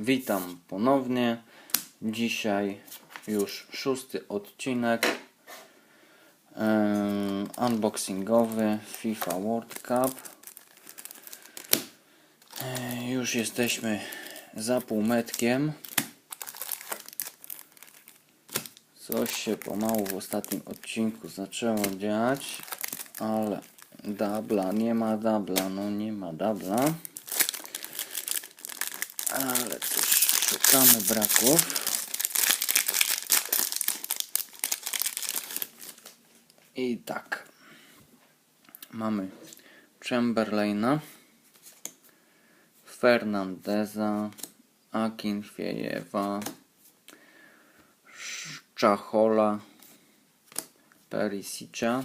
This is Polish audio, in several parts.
Witam ponownie. Dzisiaj już szósty odcinek em, unboxingowy FIFA World Cup. E, Już jesteśmy za półmetkiem. Coś się pomału w ostatnim odcinku zaczęło dziać, ale dubla, nie ma dubla, no nie ma dubla. Ale cóż, szukamy braków. I tak. Mamy Chamberlaina, Fernandeza, Akinfiejewa, Czachola, Perisicza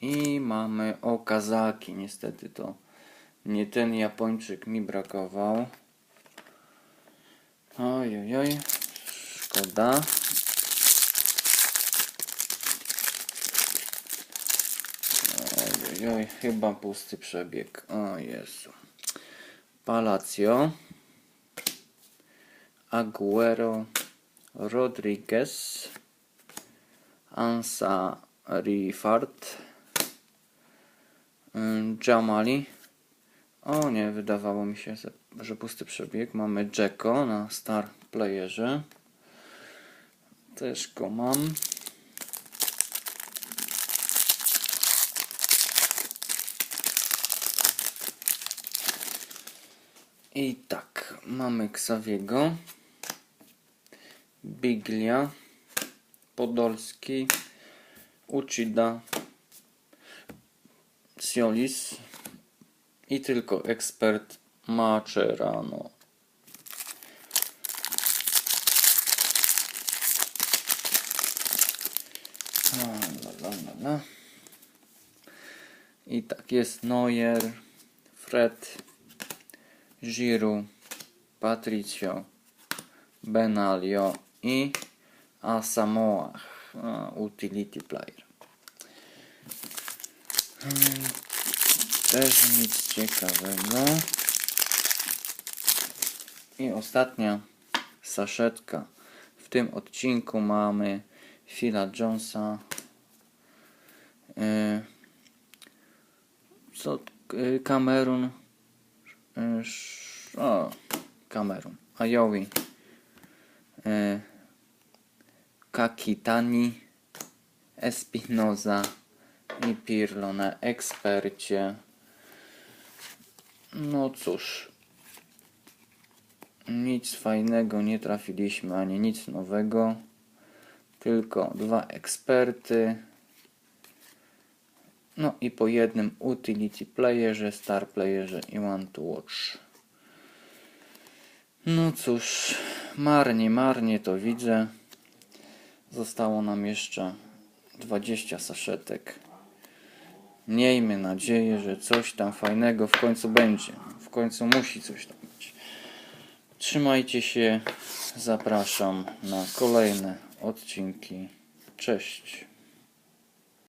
i mamy Okazaki. Niestety to nie ten Japończyk mi brakował. Oj, oj, oj. Szkoda. Oj, oj. Chyba pusty przebieg. O Jezu. Palacio. Aguero. Rodriguez. Ansa Rifart. Ym, Jamali. O nie, wydawało mi się, że pusty przebieg. Mamy Jacko na Star Playerze. Też go mam. I tak, mamy Xaviego, Biglia, Podolski, Uchida, Siolis i tylko ekspert Macerano. La, la, la, la. I tak jest Neuer, Fred, Giroud, Patricio, Benalio i Asamoah, utility player. Też nic ciekawego. I ostatnia saszetka. W tym odcinku mamy Phila Jonesa. Yy, co? Kamerun. Yy, sz- o, Kamerun. Ajowi. Kakitani. Espinoza i Pirlo na ekspercie. No cóż, nic fajnego nie trafiliśmy, ani nic nowego. Tylko dwa eksperty. No i po jednym utility playerze, star playerze i one to watch. No cóż, marnie, marnie to widzę. Zostało nam jeszcze 20 saszetek. Miejmy nadzieję, że coś tam fajnego w końcu będzie. W końcu musi coś tam być. Trzymajcie się. Zapraszam na kolejne odcinki. Cześć.